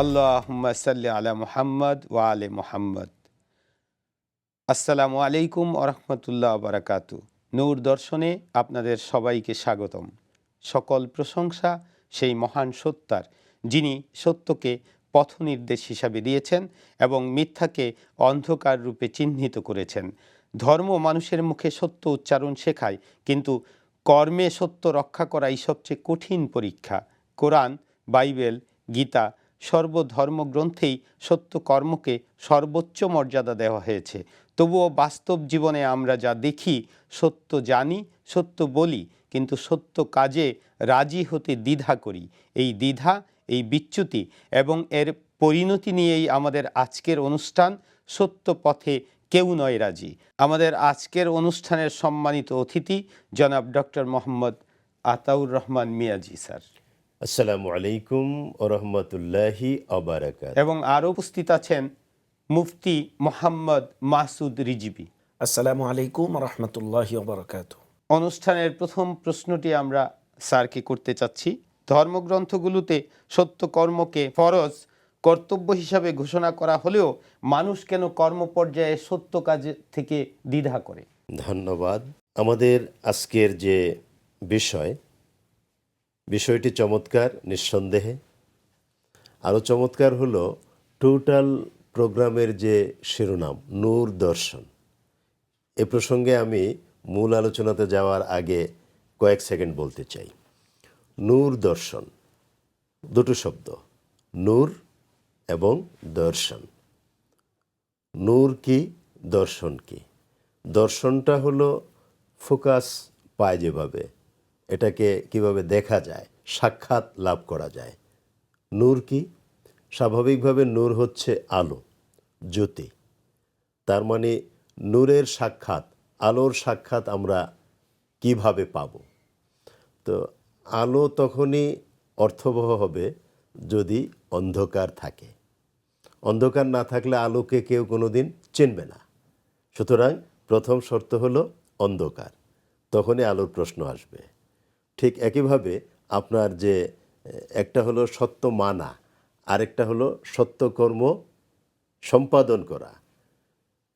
আল্লাহুম্মা সাল্লি আলা মুহাম্মদ ওয়া আলে মুহাম্মদ আসসালামু আলাইকুম ওরহমতুল্লাহ বারাকাতু নূর দর্শনে আপনাদের সবাইকে স্বাগতম। সকল প্রশংসা সেই মহান সত্তার, যিনি সত্যকে পথ নির্দেশ হিসাবে দিয়েছেন এবং মিথ্যাকে অন্ধকার রূপে চিহ্নিত করেছেন। ধর্ম মানুষের মুখে সত্য উচ্চারণ শেখায়, কিন্তু কর্মে সত্য রক্ষা করাই সবচেয়ে কঠিন পরীক্ষা। কোরআন, বাইবেল, গীতা সর্বধর্মগ্রন্থেই সত্য কর্মকে সর্বোচ্চ মর্যাদা দেওয়া হয়েছে। তবুও বাস্তব জীবনে আমরা যা দেখি, সত্য জানি, সত্য বলি, কিন্তু সত্য কাজে রাজি হতে দ্বিধা করি। এই দ্বিধা, এই বিচ্যুতি এবং এর পরিণতি নিয়েই আমাদের আজকের অনুষ্ঠান সত্য পথে কেউ নয় রাজি। আমাদের আজকের অনুষ্ঠানের সম্মানিত অতিথি জনাব ডক্টর মোহাম্মদ আতাউর রহমান মিয়াজি, স্যার। আসসালামু আলাইকুম ও রহমতুল্লাহি অবরাকাত এবং আরও উপস্থিত আছেন মুফতি মোহাম্মদ মাসুদ রিজিবি। আসসালামু আলাইকুম রহমতুল্লাহ বরকাত অনুষ্ঠানের প্রথম প্রশ্নটি আমরা স্যারকে করতে চাচ্ছি। ধর্মগ্রন্থগুলোতে সত্য কর্মকে ফরজ কর্তব্য হিসাবে ঘোষণা করা হলেও মানুষ কেন কর্ম পর্যায়ে সত্য কাজ থেকে দ্বিধা করে? ধন্যবাদ। আমাদের আজকের যে বিষয় বিষয়টি চমৎকার, নিঃসন্দেহে। আরও চমৎকার হলো টোটাল প্রোগ্রামের যে শিরোনাম, নূর দর্শন। এ প্রসঙ্গে আমি মূল আলোচনাতে যাওয়ার আগে কয়েক সেকেন্ড বলতে চাই। নূর দর্শন, দুটো শব্দ, নূর এবং দর্শন। নূর কি, দর্শন কি? দর্শনটা হলো ফোকাস পায় যেভাবে এটাকে কীভাবে দেখা যায়, সাক্ষাৎ লাভ করা যায়। নূর কি? স্বাভাবিকভাবে নূর হচ্ছে আলো, জ্যোতি। তার মানে নূরের সাক্ষাৎ, আলোর সাক্ষাৎ আমরা কীভাবে পাব? তো আলো তখনই অর্থবহ হবে যদি অন্ধকার থাকে। অন্ধকার না থাকলে আলোকে কেউ কোনো দিন চিনবে না। সুতরাং প্রথম শর্ত হলো অন্ধকার, তখনই আলোর প্রশ্ন আসবে। ঠিক একইভাবে আপনার যে, একটা হলো সত্য মানা, আরেকটা হলো সত্য কর্ম সম্পাদন করা।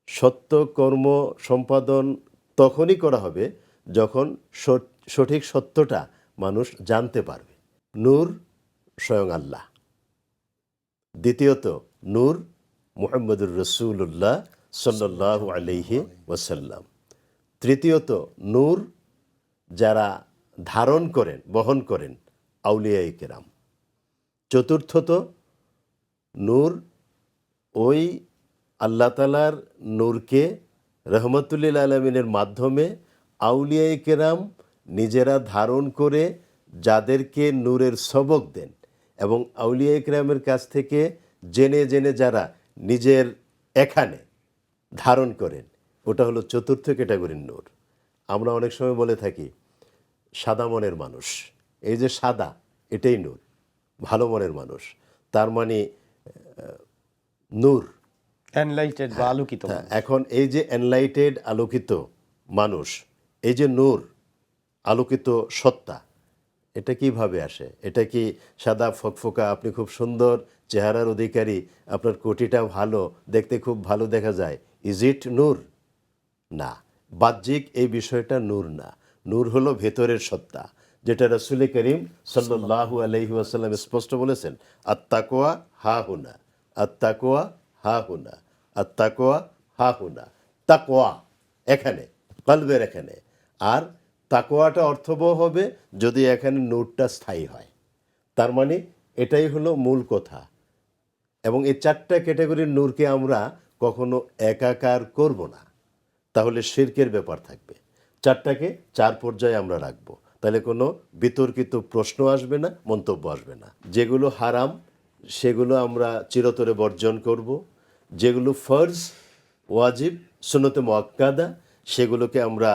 সত্য কর্ম সম্পাদন তখনই করা হবে যখন সঠ- সঠিক সত্যটা মানুষ জানতে পারবে। নূর স্বয়ং আল্লাহ। দ্বিতীয়ত, নূর মুহাম্মদুর রসুল্লাহ সাল্লাহ আলহি ওয়াসাল্লাম। তৃতীয়ত, নূর যারা ধারণ করেন, বহন করেন আউলিয়া কেরাম। চতুর্থত নূর, ওই আল্লাহ তালার নূরকে রহমতুল্লিল আলমিনের মাধ্যমে আউলিয়া কেরাম নিজেরা ধারণ করে যাদেরকে নূরের সবক দেন এবং আউলিয়া কেরামের কাছ থেকে জেনে জেনে যারা নিজের এখানে ধারণ করেন, ওটা হলো চতুর্থ ক্যাটাগরির নূর। আমরা অনেক সময় বলে থাকি সাদা মনের মানুষ। এই যে সাদা এটাই নূর। ভালো মনের মানুষ। তার মানে নূর। এনলাইটেড বা আলোকিত হ্যাঁ, এখন এই যে এনলাইটেড আলোকিত মানুষ এই যে নূর আলোকিত সত্তা এটা কীভাবে আসে? এটা কি সাদা ফকফকা আপনি খুব সুন্দর চেহারার অধিকারী আপনার কোটিটা ভালো দেখতে খুব ভালো দেখা যায়। ইজ ইট নূর? না। বাহ্যিক এই বিষয়টা নূর না। নূর হলো ভেতরের সত্তা, যেটা রসুল করিম সাল্লাহু আলহি আসাল্লাম স্পষ্ট বলেছেন আত্মাকোয়া হা হুনা আত্মাকোয়া হা হুনা আত্মাকোয়া হা হুনা তাকোয়া এখানে, কলবের এখানে, আর তাকোয়াটা অর্থবহ হবে যদি এখানে নূরটা স্থায়ী হয়। তার মানে এটাই হলো মূল কথা। এবং এই চারটা ক্যাটাগরির নূরকে আমরা কখনো একাকার করব না। তাহলে শির্কের ব্যাপার থাকবে। চারটাকে চার পর্যায়ে আমরা রাখব। তাহলে কোনো বিতর্কিত প্রশ্ন আসবে না, মন্তব্য আসবে না। যেগুলো হারাম, সেগুলো আমরা চিরতরে বর্জন করব। যেগুলো ফর্জ, ওয়াজিব সুনতে মোয়াক্কাদা সেগুলোকে আমরা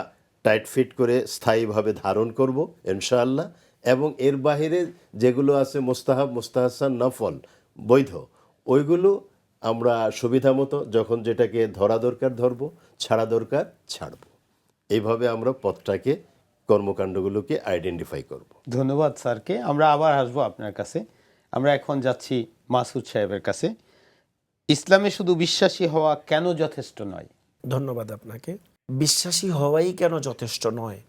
টাইট ফিট করে স্থায়ীভাবে ধারণ করব, ইনশাআল্লাহ। এবং এর বাহিরে যেগুলো আছে মোস্তাহাব, মোস্তাহাসান, নফল, বৈধ, ওইগুলো আমরা সুবিধা মতো যখন যেটাকে ধরা দরকার ধরবো, ছাড়া দরকার ছাড়বো। এইভাবে আমরা পথটাকে কর্মকাণ্ডগুলোকে আইডেন্টিফাই করব। ধন্যবাদ স্যারকে। আমরা আবার আসব আপনার কাছে। আমরা এখন যাচ্ছি মাসুদ সাহেবের কাছে। ইসলামে শুধু বিশ্বাসী হওয়া কেন যথেষ্ট নয়? ধন্যবাদ আপনাকে। বিশ্বাসী হওয়াই কেন যথেষ্ট নয়?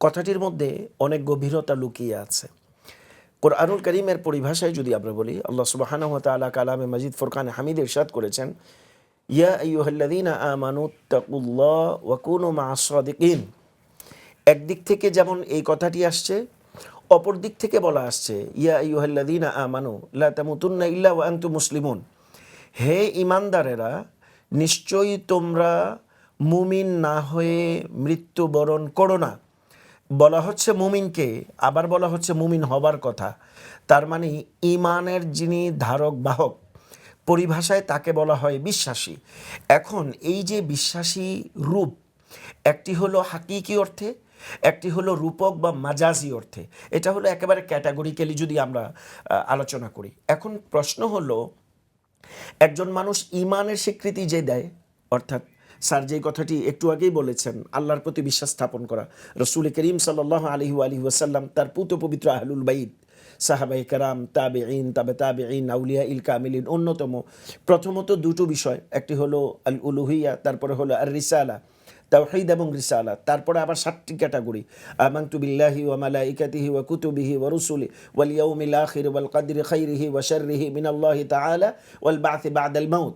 কথাটির মধ্যে অনেক গভীরতা লুকিয়ে আছে। কোরআনুল করিমের পরিভাষায় যদি আমরা বলি আল্লাহ সুবাহান তালা কালামে মজিদ ফুরকান হামিদ ইরশাদ করেছেন ইয়া আইয়ুহাল্লাযীনা আমানু তাকুল্লাহ ওয়া কুনু মা'আস সাদিকিন একদিক থেকে যেমন এই কথাটি আসছে, অপর দিক থেকে বলা আসছে ইয়া আইয়ুহাল্লাযীনা আমানু লা তামুতুন্না ইল্লা ওয়া আনতুম মুসলিমুন. হে ইমানদারেরা নিশ্চয়ই তোমরা মুমিন না হয়ে মৃত্যুবরণ করো না। বলা হচ্ছে মুমিনকে, আবার বলা হচ্ছে মুমিন হবার কথা। তার মানে ইমানের যিনি ধারক বাহক পরিভাষায় তাকে বলা হয় বিশ্বাসী। এখন এই যে বিশ্বাসী রূপ, একটি হলো হাকিকি অর্থে, একটি হলো রূপক বা মাজাজি অর্থে। এটা হলো একেবারে ক্যাটাগরিক্যালি যদি আমরা আলোচনা করি। এখন প্রশ্ন হলো, একজন মানুষ ইমানের স্বীকৃতি যে দেয়, অর্থাৎ স্যার যেই কথাটি একটু আগেই বলেছেন, আল্লাহর প্রতি বিশ্বাস স্থাপন করা, রসুল করিম সাল্লাহ আলহি আলহি ওয়াসাল্লাম, তার পুত পবিত্র আহলুল বাইদ সাহাবাই কারাম তাবে ইন তাবে তাবে ইন আউলিয়া ইল কামিলিন, অন্যতম। প্রথমত দুটো বিষয়, একটি হলো আল উলুহিয়া তারপরে হলো আর রিসালা তাওহিদ এবং রিসালা, তারপরে আবার সাতটি ক্যাটাগরি। আমান্তু বিল্লাহি ওয়া মালাইকাতিহি ওয়া কুতুবিহি ওয়া রুসুলি, ওয়াল ইয়াউমিল আখির ওয়াল কদরি খাইরিহি ওয়া শাররিহি মিনাল্লাহি তাআলা ওয়াল বা'থি বা'দাল মাউত।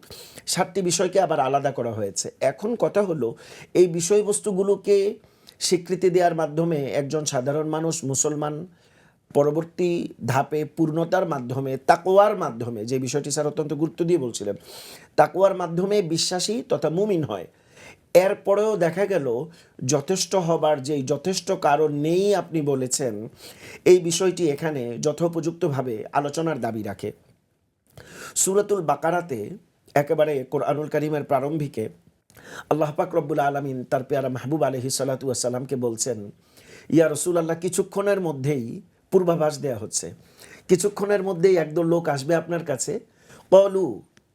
সাতটি বিষয়কে আবার আলাদা করা হয়েছে। এখন কথা হলো, এই বিষয়বস্তুগুলোকে স্বীকৃতি দেওয়ার মাধ্যমে একজন সাধারণ মানুষ, মুসলমান পরবর্তী ধাপে পূর্ণতার মাধ্যমে তাকোয়ার মাধ্যমে, যে বিষয়টি স্যার অত্যন্ত গুরুত্ব দিয়ে বলছিলেন তাকোয়ার মাধ্যমে বিশ্বাসী তথা মুমিন হয়। এরপরেও দেখা গেল, যথেষ্ট হবার যেই যথেষ্ট কারণ নেই আপনি বলেছেন, এই বিষয়টি এখানে যথোপযুক্তভাবে আলোচনার দাবি রাখে। সুরাতুল বাকারাতে একেবারে কোরআনুল করিমের প্রারম্ভিকে আল্লাহ পাক রব্বুল আলমিন তার পেয়ারা মাহবুব আলহি সাল্লাতুয়াসাল্লামকে বলছেন, ইয়া রসুল আল্লাহ কিছুক্ষণের মধ্যেই পূর্বাভাস দেয়া হচ্ছে। কিছুক্ষণের মধ্যেই একদল লোক আসবে আপনার কাছে। কলু,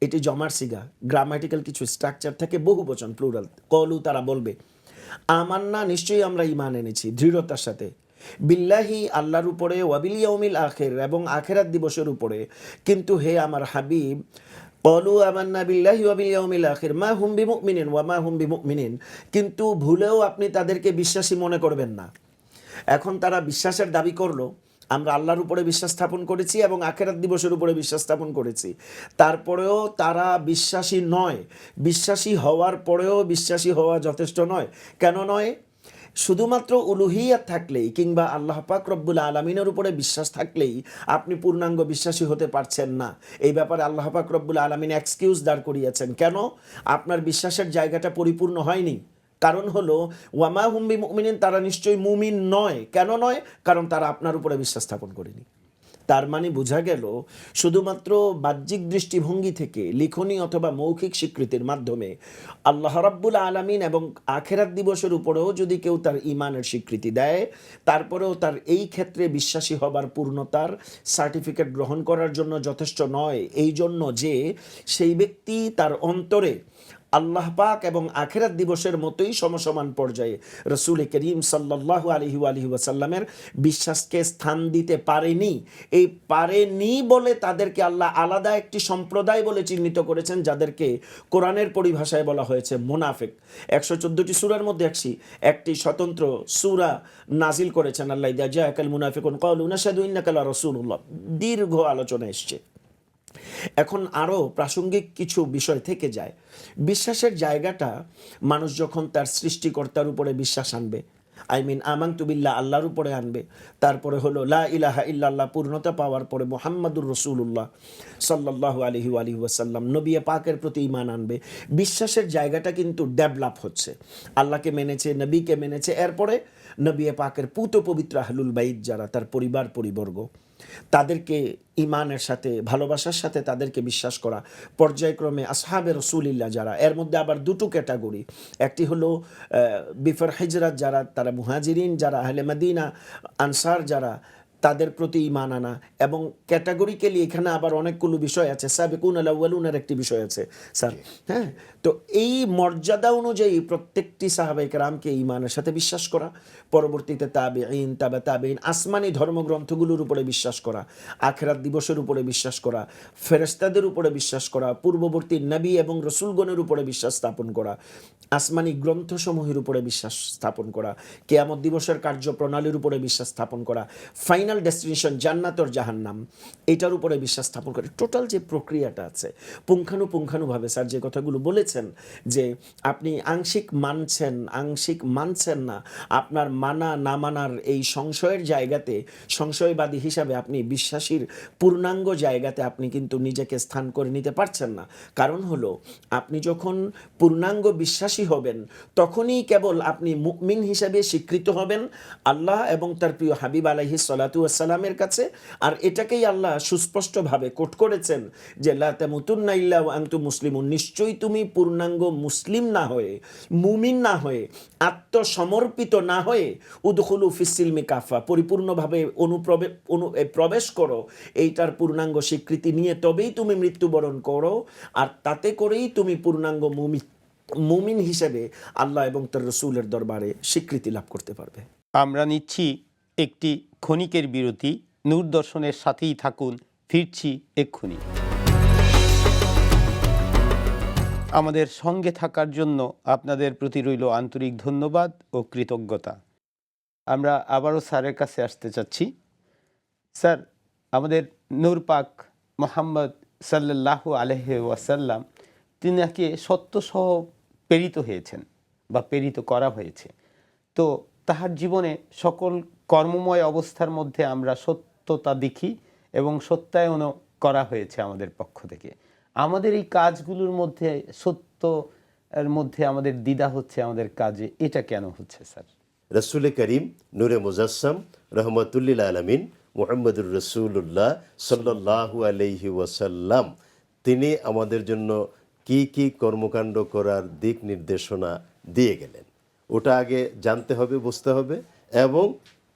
এটি জমার সিগা। গ্রামাটিক্যাল কিছু স্ট্রাকচার থাকে বহু বচন প্লুরাল কলু তারা বলবে, আমার না, নিশ্চয়ই আমরা ইমান এনেছি, দৃঢ়তার সাথে। বিল্লাহি, আল্লাহর উপরে ওয়াবিল ইয়াউমিল আখের, এবং আখেরাত দিবসের উপরে। কিন্তু হে আমার হাবিব, কলু, আমান্না বিল্লাহি ওয়াবিল ইয়াউমিল আখির, মা হুম বিমুমিনিন, ওয়া মা হুম বিমুমিনিন। কিন্তু ভুলেও আপনি তাদেরকে বিশ্বাসী মনে করবেন না। এখন তারা বিশ্বাসের দাবি করল, আমরা আল্লাহর উপরে বিশ্বাস স্থাপন করেছি এবং আখেরাত দিবসের উপরে বিশ্বাস স্থাপন করেছি। তারপরেও তারা বিশ্বাসী নয়। বিশ্বাসী হওয়ার পরেও বিশ্বাসী হওয়া যথেষ্ট নয়। কেন নয়? শুধুমাত্র উলুহিয়াত থাকলেই কিংবা আল্লাহ পাক রব্বুল আলমিনের উপরে বিশ্বাস থাকলেই আপনি পূর্ণাঙ্গ বিশ্বাসী হতে পারছেন না। এই ব্যাপারে আল্লাহ পাক রব্বুল আলমিন এক্সকিউজ দাঁড় করিয়েছেন। কেন? আপনার বিশ্বাসের জায়গাটা পরিপূর্ণ হয়নি। কারণ হলো, ওয়ামা হুম্বি মুমিনিন তারা নিশ্চয়ই মুমিন নয়। কেন নয়? কারণ তারা আপনার উপরে বিশ্বাস স্থাপন করেনি। তার মানে বোঝা গেল, শুধুমাত্র বাহ্যিক দৃষ্টিভঙ্গি থেকে লিখনি অথবা মৌখিক স্বীকৃতির মাধ্যমে আল্লাহ রাব্বুল আলমিন এবং আখেরাত দিবসের উপরেও যদি কেউ তার ইমানের স্বীকৃতি দেয়, তারপরেও তার এই ক্ষেত্রে বিশ্বাসী হবার পূর্ণতার সার্টিফিকেট গ্রহণ করার জন্য যথেষ্ট নয়। এই জন্য যে সেই ব্যক্তি তার অন্তরে আল্লাহ পাক এবং আখেরাত দিবসের মতোই সমসমান পর্যায়ে রসুল করিম সাল্লাহ আলহি আলহি ওয়াসাল্লামের বিশ্বাসকে স্থান দিতে পারেনি। এই পারেনি বলে তাদেরকে আল্লাহ আলাদা একটি সম্প্রদায় বলে চিহ্নিত করেছেন, যাদেরকে কোরআনের পরিভাষায় বলা হয়েছে মোনাফেক। একশো চোদ্দোটি সুরার মধ্যে একটি একটি স্বতন্ত্র সুরা নাজিল করেছেন আল্লাহ। দিয়া একাল মুনাফিকুন রসুল্লাহ দীর্ঘ আলোচনা এসছে। এখন আরও প্রাসঙ্গিক কিছু বিষয় থেকে যায়। বিশ্বাসের জায়গাটা মানুষ যখন তার সৃষ্টিকর্তার উপরে বিশ্বাস আনবে আই মিন আমাং তুবিল্লা আল্লাহর উপরে আনবে, তারপরে হলো, লা ইলাহা ইল্লাল্লাহ পূর্ণতা পাওয়ার পরে মোহাম্মদুর রসুল্লাহ সাল্লাহ আলহি আলহি ওয়াসাল্লাম নবিয়া পাকের প্রতি ইমান আনবে। বিশ্বাসের জায়গাটা কিন্তু ডেভেলপ হচ্ছে। আল্লাহকে মেনেছে, নবীকে মেনেছে, এরপরে নবিয়া পাকের পুত পবিত্র আহলুল বাইদ যারা, তার পরিবার, পরিবর্গ। তাদেরকে ইমানের সাথে, ভালোবাসার সাথে তাদেরকে বিশ্বাস করা। পর্যায়ক্রমে আসহাবে রসুলিল্লা যারা, এর মধ্যে আবার দুটো ক্যাটাগরি। একটি হলো বিফর হিজরাত যারা, তারা মুহাজিরিন যারা, আহলে মদিনা, আনসার যারা তাদের প্রতি ইমান আনা এবং ক্যাটাগরিক্যালি এখানে আবার অনেকগুলো বিষয় আছে। সাবেকুন আলাউনের একটি বিষয় আছে, স্যার। হ্যাঁ? তো এই মর্যাদা অনুযায়ী প্রত্যেকটি সাহাবাইক রামকে ইমানের সাথে বিশ্বাস করা, পরবর্তীতে তাবে ইন তাবে তাবেইন আসমানি ধর্মগ্রন্থগুলোর উপরে বিশ্বাস করা, আখেরাত দিবসের উপরে বিশ্বাস করা ফেরেস্তাদের উপরে বিশ্বাস করা, পূর্ববর্তী নবী এবং রসুলগণের উপরে বিশ্বাস স্থাপন করা, আসমানি গ্রন্থসমূহের উপরে বিশ্বাস স্থাপন করা, কেয়ামত দিবসের কার্যপ্রণালীর উপরে বিশ্বাস স্থাপন করা, ফাইনাল ডেস্টিনেশন জান্নাতর জাহান্নাম, এটার উপরে বিশ্বাস স্থাপন করা। টোটাল যে প্রক্রিয়াটা আছে, পুঙ্খানুপুঙ্খানুভাবে স্যার যে কথাগুলো বলেছেন, যে আপনি আংশিক মানছেন আংশিক মানছেন না, আপনার মানা না মানার এই সংশয়ের জায়গাতে, সংশয়বাদী হিসাবে আপনি বিশ্বাসীর পূর্ণাঙ্গ জায়গাতে আপনি কিন্তু নিজেকে স্থান করে নিতে পারছেন না। কারণ হলো, আপনি যখন পূর্ণাঙ্গ বিশ্বাসী হবেন, তখনই কেবল আপনি মুকমিন হিসাবে স্বীকৃত হবেন, আল্লাহ এবং তার প্রিয় হাবিব আলাহি সালাতু আসসালামের কাছে, আর এটাকেই আল্লাহ সুস্পষ্টভাবে কোট করেছেন যে লাতামুতুন্না ইল্লা ওয়া আনতুম মুসলিমুন। নিশ্চয়ই তুমি পূর্ণাঙ্গ মুসলিম না হয়ে, মুমিন না হয়ে, আত্মসমর্পিত না হয়ে উদখুলু ফিসিলমি কাফা পরিপূর্ণভাবে অনুপ্রবে, অনু প্রবেশ করো। এইটার পূর্ণাঙ্গ স্বীকৃতি নিয়ে তবেই তুমি মৃত্যুবরণ করো, আর তাতে করেই তুমি পূর্ণাঙ্গ মুমি, মুমিন হিসেবে আল্লাহ এবং তার রসুলের দরবারে স্বীকৃতি লাভ করতে পারবে। আমরা নিচ্ছি একটি ক্ষণিকের বিরতি নূর দর্শনের সাথেই থাকুন, ফিরছি এক্ষুনি। আমাদের সঙ্গে থাকার জন্য আপনাদের প্রতি রইল আন্তরিক ধন্যবাদ ও কৃতজ্ঞতা। আমরা আবারও স্যারের কাছে আসতে চাচ্ছি। স্যার, আমাদের নূরপাক মোহাম্মদ সাল্লাহ আলহ ওয়াসাল্লাম তিনাকে সত্যসহ প্রেরিত হয়েছেন বা প্রেরিত করা হয়েছে। তো তাহার জীবনে সকল কর্মময় অবস্থার মধ্যে আমরা সত্যতা দেখি এবং সত্যায়নও করা হয়েছে আমাদের পক্ষ থেকে। আমাদের এই কাজগুলোর মধ্যে সত্য এর মধ্যে আমাদের দ্বিধা হচ্ছে, আমাদের কাজে এটা কেন হচ্ছে, স্যার? রসুল করিম নূরে মুজাসম রহমতুল্লিল আলমিন মোহাম্মদুর রসুল্লাহ সাল্লাহু আলহি ওয়াসাল্লাম, তিনি আমাদের জন্য কি কি কর্মকাণ্ড করার দিক নির্দেশনা দিয়ে গেলেন। ওটা আগে জানতে হবে, বুঝতে হবে এবং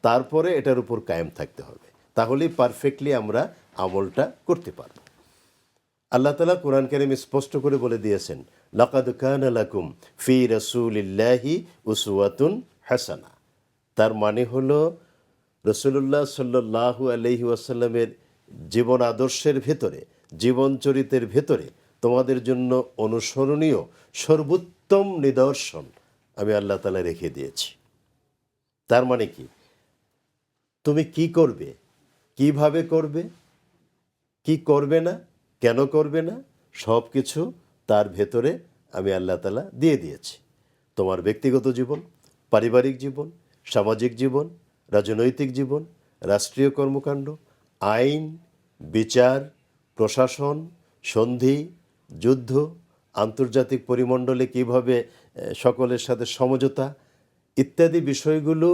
তারপরে এটার উপর কায়েম থাকতে হবে। তাহলেই পারফেক্টলি আমরা আমলটা করতে পারব। আল্লাহ তালা কোরআন কারিম স্পষ্ট করে বলে দিয়েছেন, লাকাদ কান আলাকুম ফি রসুলিল্লাহি উসুয়াতুন হাসানা। তার মানে হলো রসুল্লাহ সাল্লাহু আলহি ওয়াসাল্লামের জীবন আদর্শের ভেতরে, জীবন চরিতের ভেতরে তোমাদের জন্য অনুসরণীয় সর্বোত্তম নিদর্শন আমি আল্লাহ তালা রেখে দিয়েছি। তার মানে কি? তুমি কি করবে? কীভাবে করবে? কি করবে না? কেন করবে না? সব কিছু তার ভেতরে আমি আল্লাহ তালা দিয়ে দিয়েছি। তোমার ব্যক্তিগত জীবন, পারিবারিক জীবন, সামাজিক জীবন, রাজনৈতিক জীবন, রাষ্ট্রীয় কর্মকাণ্ড, আইন, বিচার, প্রশাসন, সন্ধি, যুদ্ধ, আন্তর্জাতিক পরিমণ্ডলে কীভাবে সকলের সাথে সমঝোতা ইত্যাদি বিষয়গুলো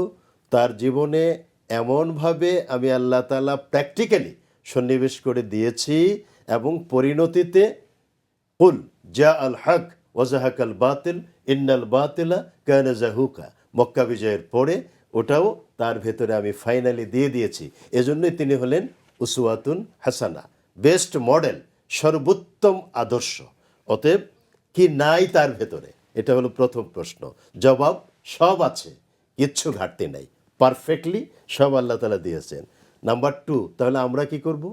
তার জীবনে এমনভাবে আমি আল্লাহ তালা প্র্যাকটিক্যালি সন্নিবেশ করে দিয়েছি এবং পরিণতিতে কুল জা আল হক ওজাহাক আল বাতিল, ইন্নাল বাতিলা কানা জাহুকা। মক্কা বিজয়ের পরে ওটাও তার ভেতরে আমি ফাইনালি দিয়ে দিয়েছি। এজন্যই তিনি হলেন উসুয়াতুন হাসানা। বেস্ট মডেল সর্বোত্তম আদর্শ। অতএব কি নাই তার ভেতরে? এটা হলো প্রথম প্রশ্ন। জবাব সব আছে, কিচ্ছু ঘাটতি নাই। পারফেক্টলি সব আল্লাহ তালা দিয়েছেন। নাম্বার টু তাহলে আমরা কি করব?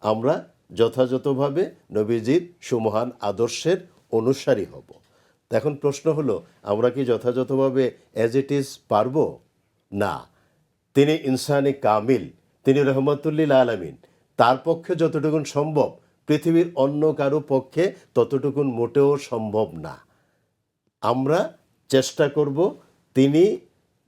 আমরা যথাযথভাবে নবীজির সুমহান আদর্শের অনুসারী হব। এখন প্রশ্ন হলো, আমরা কি যথাযথভাবে অ্যাজ ইট ইজ পারব? না। তিনি ইনসানে কামিল, তিনি রহমতুল্লিল আলমিন। তার পক্ষে যতটুকুন সম্ভব, পৃথিবীর অন্য কারও পক্ষে ততটুকুন মোটেও সম্ভব না। আমরা চেষ্টা করব তিনি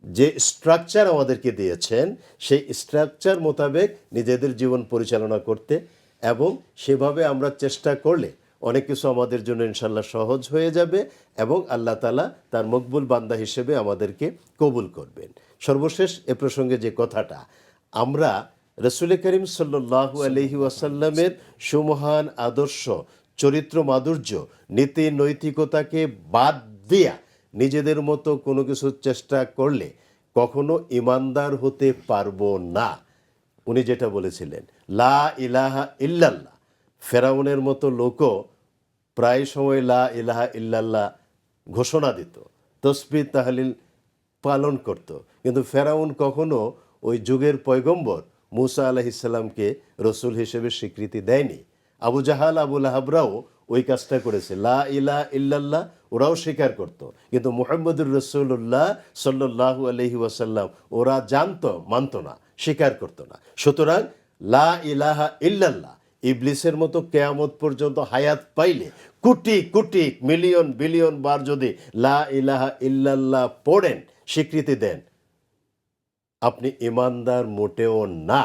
যে স্ট্রাকচার আমাদেরকে দিয়েছেন, সেই স্ট্রাকচার মোতাবেক নিজেদের জীবন পরিচালনা করতে এবং সেভাবে আমরা চেষ্টা করলে অনেক কিছু আমাদের জন্য ইনশাল্লাহ সহজ হয়ে যাবে এবং আল্লাহ তালা তার মকবুল বান্দা হিসেবে আমাদেরকে কবুল করবেন। সর্বশেষ এ প্রসঙ্গে যে কথাটা, আমরা রসুল করিম সাল্লাহু আলহি ওয়াসাল্লামের সুমহান আদর্শ, চরিত্র মাধুর্য, নীতি নৈতিকতাকে বাদ দিয়া নিজেদের মতো কোনো কিছু চেষ্টা করলে কখনো ইমানদার হতে পারব না। উনি যেটা বলেছিলেন, লা ইলাহা ইল্লাল্লাহ। ফেরাউনের মতো লোকও প্রায় সময় লা ইলাহা ইল্লাল্লাহ ঘোষণা দিত তসবি তাহলিল পালন করত। কিন্তু ফেরাউন কখনো ওই যুগের পয়গম্বর মুসা আলাহিসাল্লামকে রসুল হিসেবে স্বীকৃতি দেয়নি। আবু জাহাল আবুল আহাবরাও ওই কাজটা করেছে। লা ইলা ইল্লাল্লাহ, ওরাও স্বীকার করত। কিন্তু মুহাম্মদুর রসুল্লাহ সাল্লাহু আলহি ওয়াসাল্লাম, ওরা জানতো, মানতো না, স্বীকার করতো না। সুতরাং লা ইলাহা ইল্লাল্লাহ, ইবলিসের মতো কেয়ামত পর্যন্ত হায়াত পাইলে কোটি কোটি মিলিয়ন বিলিয়ন বার যদি লা ইলাহা ইল্লাল্লাহ পড়েন, স্বীকৃতি দেন, আপনি ইমানদার মোটেও না।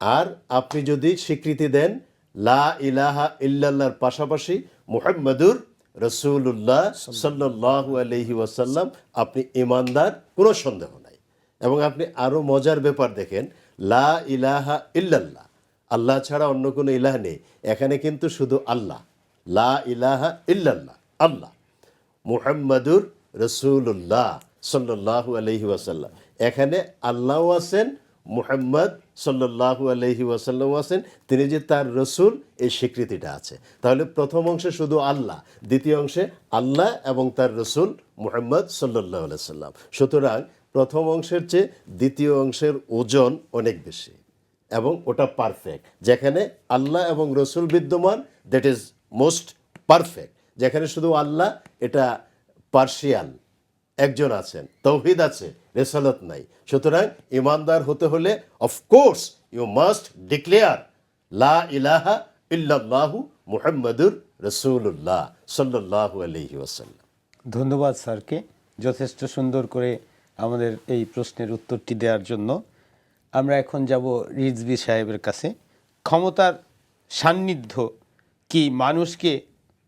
আর আপনি যদি স্বীকৃতি দেন লা ইলাহা ইল্লাল্লাহর পাশাপাশি মুহাম্মাদুর রসুল্লাহ সাল্লাহ আলহি ওয়াসাল্লাম, আপনি ইমানদার কোনো সন্দেহ নাই। এবং আপনি আরও মজার ব্যাপার দেখেন, লা ইলাহা ইল্লাল্লাহ, আল্লাহ ছাড়া অন্য কোনো ইলাহ নেই। এখানে কিন্তু শুধু আল্লাহ। লা ইলাহা ইল্লাল্লাহ, আল্লাহ। মুহাম্মাদুর রসুল্লাহ সাল্লাহু আলহি ওয়াসাল্লাম। এখানে আল্লাহও আছেন মুহাম্মদ সাল্লাহু আলহি ওয়াসাল্লাম আছেন, তিনি যে তার রসুল, এই স্বীকৃতিটা আছে। তাহলে প্রথম অংশে শুধু আল্লাহ, দ্বিতীয় অংশে আল্লাহ এবং তার রসুল মুহাম্মদ সাল্লাহ সাল্লাম সুতরাং প্রথম অংশের চেয়ে দ্বিতীয় অংশের ওজন অনেক বেশি এবং ওটা পারফেক্ট যেখানে আল্লাহ এবং রসুল বিদ্যমান দ্যাট ইজ মোস্ট পারফেক্ট যেখানে শুধু আল্লাহ, এটা পার্শিয়াল একজন আছেন, তৌহিদ আছে রেসালত নাই। সুতরাং ইমানদার হতে হলে অফকোর্স ইউ মাস্ট ডিক্লেয়ার লা ইলাহা ইল্লাল্লাহু মুহাম্মাদুর রসুল্লাহ সাল্লাল্লাহু আলাইহি ওয়াসাল্লাম। ধন্যবাদ স্যারকে, যথেষ্ট সুন্দর করে আমাদের এই প্রশ্নের উত্তরটি দেওয়ার জন্য। আমরা এখন যাব রিজবি সাহেবের কাছে। ক্ষমতার সান্নিধ্য কি মানুষকে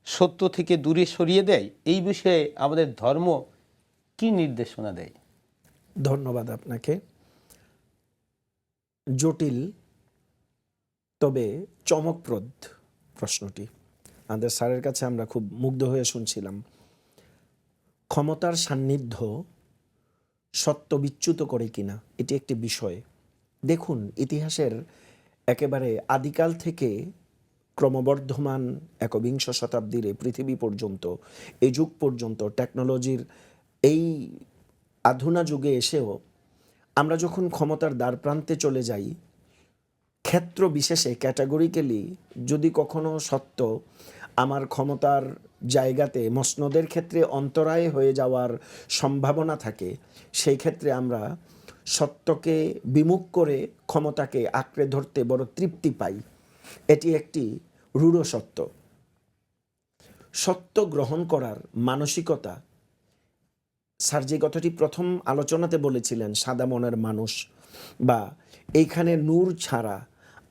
সত্য থেকে দূরে সরিয়ে দেয়? এই বিষয়ে আমাদের ধর্ম কি নির্দেশনা দেয়? ধন্যবাদ আপনাকে। জটিল, তবে চমকপ্রদ প্রশ্নটি। আমাদের স্যারের কাছে আমরা খুব মুগ্ধ হয়ে শুনছিলাম। ক্ষমতার সান্নিধ্য সত্য বিচ্যুত করে কিনা, এটি একটি বিষয়। দেখুন, ইতিহাসের একেবারে আদিকাল থেকে ক্রমবর্ধমান একবিংশ শতাব্দীর পৃথিবী পর্যন্ত এই যুগ পর্যন্ত টেকনোলজির এই আধুনা যুগে এসেও আমরা যখন ক্ষমতার দ্বার প্রান্তে চলে যাই, ক্ষেত্র বিশেষে ক্যাটাগরিক্যালি যদি কখনো সত্য, আমার ক্ষমতার জায়গাতে মসনদের ক্ষেত্রে অন্তরায় হয়ে যাওয়ার সম্ভাবনা থাকে, সেই ক্ষেত্রে আমরা সত্যকে বিমুখ করে ক্ষমতাকে আঁকড়ে ধরতে বড় তৃপ্তি পাই। এটি একটি রূঢ় সত্য। সত্য গ্রহণ করার মানসিকতা স্যার যে কথাটি প্রথম আলোচনাতে বলেছিলেন, সাদা মনের মানুষ, বা এইখানে নূর ছাড়া,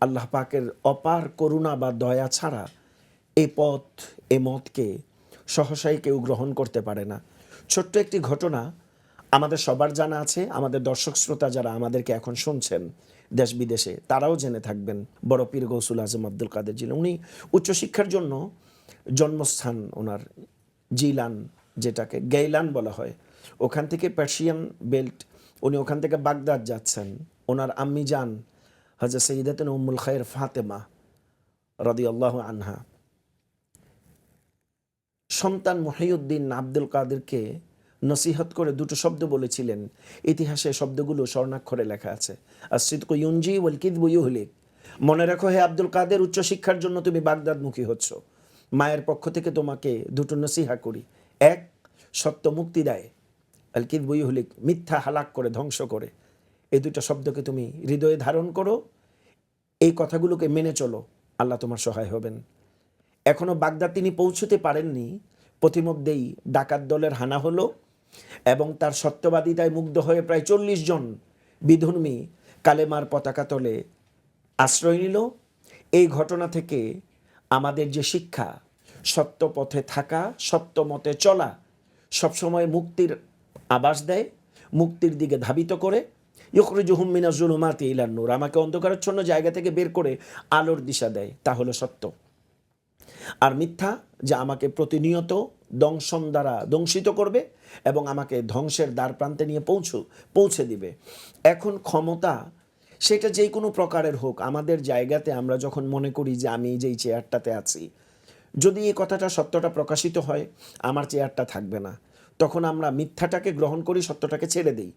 আল্লাহ পাকের অপার করুণা বা দয়া ছাড়া এ পথ, এ মতকে সহসাই কেউ গ্রহণ করতে পারে না। ছোট্ট একটি ঘটনা আমাদের সবার জানা আছে, আমাদের দর্শক শ্রোতা যারা আমাদেরকে এখন শুনছেন দেশ বিদেশে, তারাও জেনে থাকবেন। বড় পীর গৌসুল আজম আব্দুল কাদের জিলা, উনি উচ্চশিক্ষার জন্য জন্মস্থান ওনার জিলান, যেটাকে গেইলান বলা হয়। ওখান থেকে পার্সিয়ান বেল্ট উনি ওখান থেকে বাগদাদ যাচ্ছেন। ওনার আম্মি যান হজরত সঈদাতন উম্মুল খায়ের ফাতেমা রদি আল্লাহ আনহা। সন্তান মহিউদ্দিন আব্দুল কাদেরকে নসিহত করে দুটো শব্দ বলেছিলেন। ইতিহাসে শব্দগুলো স্বর্ণাক্ষরে লেখা আছে। আর সিদ্ক ইউনজি ওয়াল কিদবু ইউহলিক। মনে রাখো, হে আব্দুল কাদের, উচ্চশিক্ষার জন্য তুমি বাগদাদমুখী হচ্ছ। মায়ের পক্ষ থেকে তোমাকে দুটো নসিহা করি। এক, সত্য মুক্তি দেয়। আল কিদবু ইউহলিক মিথ্যা হালাক করে, ধ্বংস করে। এই দুটো শব্দকে তুমি হৃদয়ে ধারণ করো। এই কথাগুলোকে মেনে চলো। আল্লাহ তোমার সহায় হবেন। এখনও বাগদাদ তিনি পৌঁছতে পারেননি। প্রতিমধ্যেই ডাকাত দলের হানা হলো এবং তার সত্যবাদিতায় মুগ্ধ হয়ে প্রায় চল্লিশ জন বিধর্মী কালেমার পতাকা তলে আশ্রয় নিল। এই ঘটনা থেকে আমাদের যে শিক্ষা, সত্য পথে থাকা, সত্য মতে চলা, সবসময় মুক্তির আবাস দেয়, মুক্তির দিকে ধাবিত করে ইয়করুজুহুম মিনা জুলুমাতি ইলান নূর, আমাকে অন্ধকারাচ্ছন্ন জায়গা থেকে বের করে আলোর দিশা দেয়, তা হলো সত্য। আর মিথ্যা যা আমাকে প্রতিনিয়ত দংশন দ্বারা দংশিত করবে এবং আমাকে ধ্বংসের দ্বার প্রান্তে নিয়ে পৌঁছ, পৌঁছে দিবে। এখন ক্ষমতা, সেটা যে কোনো প্রকারের হোক, আমাদের জায়গাতে আমরা যখন মনে করি যে আমি যেই চেয়ারটাতে আছি, যদি এই কথাটা সত্যটা প্রকাশিত হয়, আমার চেয়ারটা থাকবে না। তখন আমরা মিথ্যাটাকে গ্রহণ করি, সত্যটাকে ছেড়ে দিই।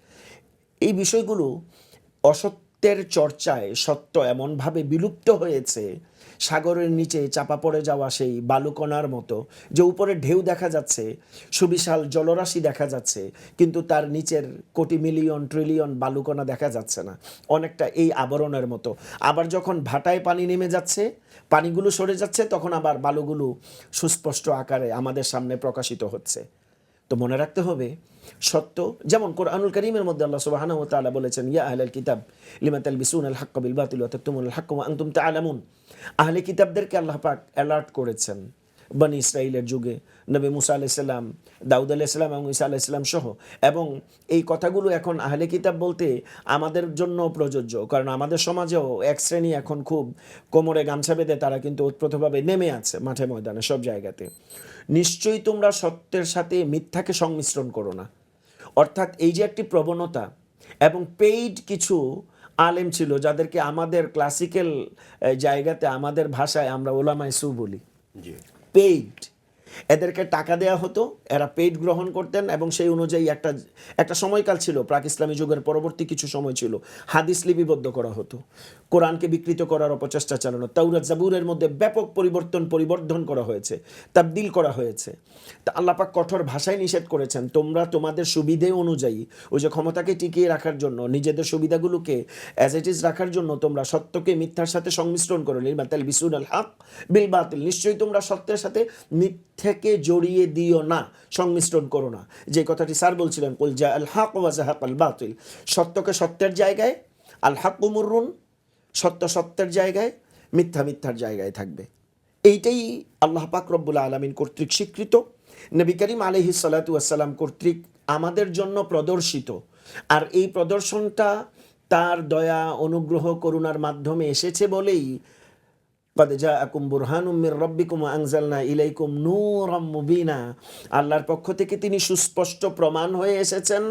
এই বিষয়গুলো অসত্যের চর্চায় সত্য এমনভাবে বিলুপ্ত হয়েছে, সাগরের নিচে চাপা পড়ে যাওয়া সেই বালুকণার মতো, যে উপরে ঢেউ দেখা যাচ্ছে, সুবিশাল জলরাশি দেখা যাচ্ছে, কিন্তু তার নিচের কোটি মিলিয়ন, ট্রিলিয়ন বালুকণা দেখা যাচ্ছে না। অনেকটা এই আবরণের মতো। আবার যখন ভাটায় পানি নেমে যাচ্ছে, পানিগুলো সরে যাচ্ছে, তখন আবার বালুগুলো সুস্পষ্ট আকারে আমাদের সামনে প্রকাশিত হচ্ছে। তো মনে রাখতে হবে, সত্য, যেমন কোরআনুল করিমের মধ্যে আল্লাহ সুবাহান ও তালা বলেছেন, ইয়া আহলাল কিতাব লিমাত আল বিসুন আল হাক্ক বিল বাতিল অর্থাৎ তুমুল হাক্ক তুম তা আলামুন আহলে কিতাবদেরকে আল্লাহ পাক অ্যালার্ট করেছেন। বনি ইসরাইলের যুগে। নবী মুসা আলাইসাল্লাম দাউদ আলাইসাল্লাম এবং ঈসা আলাইসাল্লাম সহ। এবং এই কথাগুলো এখন আহলে কিতাব বলতে আমাদের জন্য প্রযোজ্য। কারণ আমাদের সমাজেও এক শ্রেণি এখন খুব কোমরে গামছা বেঁধে তারা কিন্তু ওতপ্রোতভাবে নেমে আছে মাঠে ময়দানে সব জায়গাতে। নিশ্চয়ই তোমরা সত্যের সাথে মিথ্যাকে সংমিশ্রণ করো না। অর্থাৎ এই যে একটি প্রবণতা এবং পেইড কিছু আলেম ছিল যাদেরকে আমাদের ক্লাসিক্যাল জায়গাতে, আমাদের ভাষায় আমরা ওলামায় সু বলি। জি পেইড এদেরকে টাকা দেওয়া হতো, এরা পেইড গ্রহণ করতেন এবং সেই অনুযায়ী একটা একটা সময়কাল ছিল, প্রাক ইসলামী যুগের পরবর্তী কিছু সময় ছিল, হাদিস লিপিবদ্ধ করা হতো। কোরআনকে বিকৃত করার অপচেষ্টা চালানো তাউরাত জাবুরের মধ্যে ব্যাপক পরিবর্তন, পরিবর্ধন করা হয়েছে, তাবদিল করা হয়েছে। তা আল্লাপাক কঠোর ভাষায় নিষেধ করেছেন, তোমরা তোমাদের সুবিধে অনুযায়ী, ওই যে ক্ষমতাকে টিকিয়ে রাখার জন্য, নিজেদের সুবিধাগুলোকে অ্যাজ ইট ইজ রাখার জন্য তোমরা সত্যকে মিথ্যার সাথে সংমিশ্রণ করো, নির্মাতাল বিসুন আল বিল বাতিল, নিশ্চয়ই তোমরা সত্যের সাথে মিথ্যাকে জড়িয়ে দিও না, সংমিশ্রণ করো না। যে কথাটি স্যার বলছিলেন, কুল জা আল হক ওয়া জাহাক আল বাতিল সত্যকে সত্যের জায়গায়, আল হক মুররুন, সত্য সত্যের জায়গায়, মিথ্যা মিথ্যার জায়গায় থাকবে। এইটাই আল্লাহ পাক রব্বুল আলমিন কর্তৃক স্বীকৃত। নবী করিম আলহি সাল্লাতাম কর্তৃক আমাদের জন্য প্রদর্শিত। আর এই প্রদর্শনটা তার দয়া, অনুগ্রহ, করুণার মাধ্যমে এসেছে বলেই কদ জা রব্বিকুম আংজালনা ইলাইকুম নূর মুবিনা আল্লাহর পক্ষ থেকে তিনি সুস্পষ্ট প্রমাণ হয়ে এসেছেন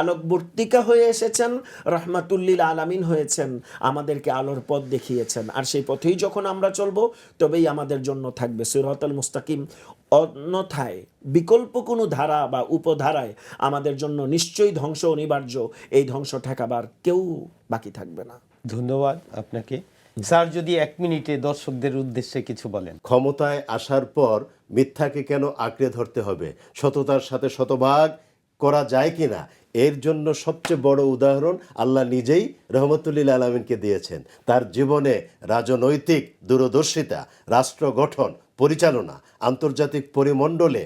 আলোকবর্তিকা হয়ে এসেছেন রহমাতুল্লিল আলামিন হয়েছেন, আমাদেরকে আলোর পথ দেখিয়েছেন। আর সেই পথেই যখন আমরা চলব, তবেই আমাদের জন্য থাকবে। সিরহতাল মুস্তাকিম অন্যথায় বিকল্প কোনো ধারা বা উপধারায় আমাদের জন্য নিশ্চয়ই ধ্বংস অনিবার্য। এই ধ্বংস ঠেকাবার কেউ বাকি থাকবে না। ধন্যবাদ আপনাকে। স্যার, যদি এক মিনিটে দর্শকদের উদ্দেশ্যে কিছু বলেন। ক্ষমতায় আসার পর মিথ্যাকে কেন আঁকড়ে ধরতে হবে? সততার সাথে শতভাগ করা যায় কি না এর জন্য সবচেয়ে বড় উদাহরণ আল্লাহ নিজেই রহমতুল্লিল আলমিনকে দিয়েছেন। তার জীবনে রাজনৈতিক দূরদর্শিতা, রাষ্ট্র গঠন, পরিচালনা, আন্তর্জাতিক পরিমণ্ডলে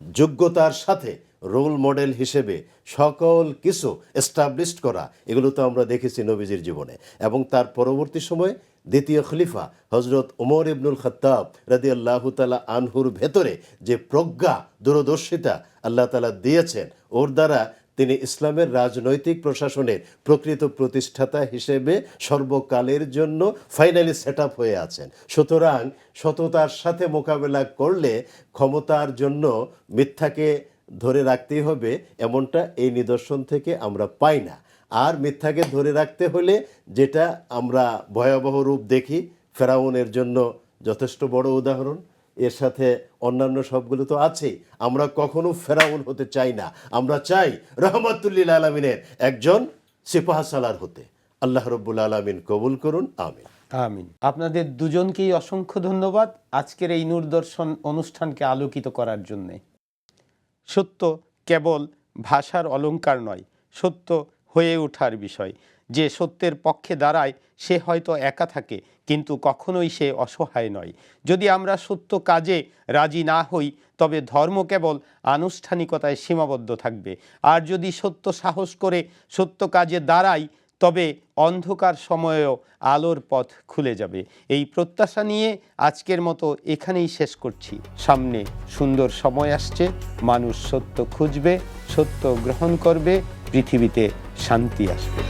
যোগ্যতার সাথে রোল মডেল হিসেবে সকল কিছু এস্টাবলিশড করা, এগুলো তো আমরা দেখেছি নবীজির জীবনে। এবং তার পরবর্তী সময়ে দ্বিতীয় খলিফা হজরত উমর ইবনুল খত্তাব রাদি আল্লাহ তালা আনহুর ভেতরে যে প্রজ্ঞা, দূরদর্শিতা আল্লাহ তালা দিয়েছেন, ওর দ্বারা তিনি ইসলামের রাজনৈতিক প্রশাসনের প্রকৃত প্রতিষ্ঠাতা হিসেবে সর্বকালের জন্য ফাইনালি সেট হয়ে আছেন। সুতরাং সততার সাথে মোকাবেলা করলে ক্ষমতার জন্য মিথ্যাকে ধরে রাখতেই হবে, এমনটা এই নিদর্শন থেকে আমরা পাই না। আর মিথ্যাকে ধরে রাখতে হলে যেটা আমরা ভয়াবহ রূপ দেখি, ফেরাউনের জন্য যথেষ্ট বড় উদাহরণ। এর সাথে অন্যান্য সবগুলো তো আছেই। আমরা কখনো ফেরাউন হতে চাই না। আমরা চাই রহমতুল্লিল আলমিনের একজন সিপাহ সালার হতে। আল্লাহ রব্বুল আলমিন কবুল করুন। আমিন। আমিন। আপনাদের দুজনকেই অসংখ্য ধন্যবাদ আজকের এই নূরদর্শন অনুষ্ঠানকে আলোকিত করার জন্যে। সত্য কেবল ভাষার অলংকার নয়, সত্য হয়ে ওঠার বিষয়। যে সত্যের পক্ষে দাঁড়ায়, সে হয়তো একা থাকে, কিন্তু কখনোই সে অসহায় নয়। যদি আমরা সত্য কাজে রাজি না হই, তবে ধর্ম কেবল আনুষ্ঠানিকতায় সীমাবদ্ধ থাকবে। আর যদি সত্য সাহস করে সত্য কাজে দাঁড়াই তবে অন্ধকার সময়েও আলোর পথ খুলে যাবে। এই প্রত্যাশা নিয়ে আজকের মতো এখানেই শেষ করছি। সামনে সুন্দর সময় আসছে, মানুষ সত্য খুঁজবে, সত্য গ্রহণ করবে, পৃথিবীতে শান্তি আসবে।